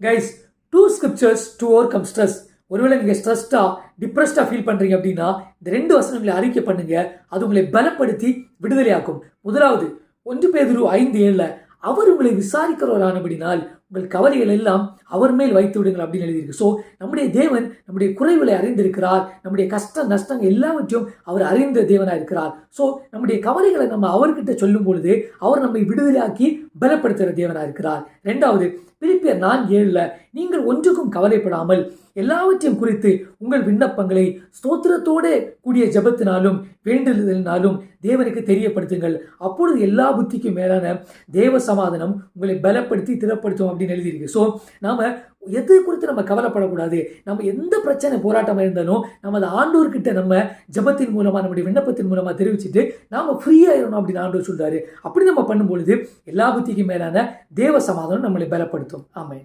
Guys to scriptures to overcome stress ஒருவேளை நீங்கள் ஸ்ட்ரெஸ்டாக டிப்ரெஸ்டாக feel பண்ணுறீங்க அப்படின்னா இந்த ரெண்டு வசனங்களை அறிக்கை பண்ணுங்க. அது உங்களை பலப்படுத்தி விடுதலையாக்கும். முதலாவது ஒன்று பேதுரு ஐந்து ஏழில் அவர் உங்களை விசாரிக்கிறவரானபடினால் உங்கள் கவலைகள் எல்லாம் அவர் மேல் வைத்து விடுங்கள் அப்படின்னு எழுதியிருக்கு. ஸோ நம்முடைய தேவன் நம்முடைய குறைவுகளை அறிந்திருக்கிறார். நம்முடைய கஷ்ட நஷ்டங்கள் எல்லாவற்றையும் அவர் அறிந்த தேவனாக இருக்கிறார் ஸோ நம்முடைய கவலைகளை நம்ம அவர்கிட்ட சொல்லும் பொழுது அவர் நம்மை விடுதலையாக்கி பலப்படுத்துகிற தேவனாக இருக்கிறார். ரெண்டாவது பிரிப்பியர் நான் ஏழில் நீங்கள் ஒன்றுக்கும் கவலைப்படாமல் எல்லாவற்றையும் குறித்து உங்கள் விண்ணப்பங்களை ஸ்தோத்திரத்தோடு கூடிய ஜெபத்தினாலும் வேண்டுதலினாலும் தேவனுக்கு தெரியப்படுத்துங்கள். அப்பொழுது எல்லா புத்திக்கும் மேலான தேவ சமாதானம் உங்களை பலப்படுத்தி திறப்படுத்தும் அப்படின்னு எழுதியிருக்கு. ஸோ நாம் எது குறித்து நம்ம கவலைப்படக்கூடாது. நம்ம எந்த பிரச்சனை போராட்டமாக இருந்தாலும் நம்ம அதை ஆண்டோர்கிட்ட நம்ம ஜெபத்தின் மூலமாக நம்முடைய விண்ணப்பத்தின் மூலமாக தெரிவிச்சுட்டு நாம் ஃப்ரீயாயிடணும் அப்படின்னு ஆண்டோர் சொல்கிறாரு அப்படி நம்ம பண்ணும்பொழுது எல்லா புத்திக்கும் மேலான தேவ சமாதானம் நம்மளை பலப்படுத்தும். ஆமை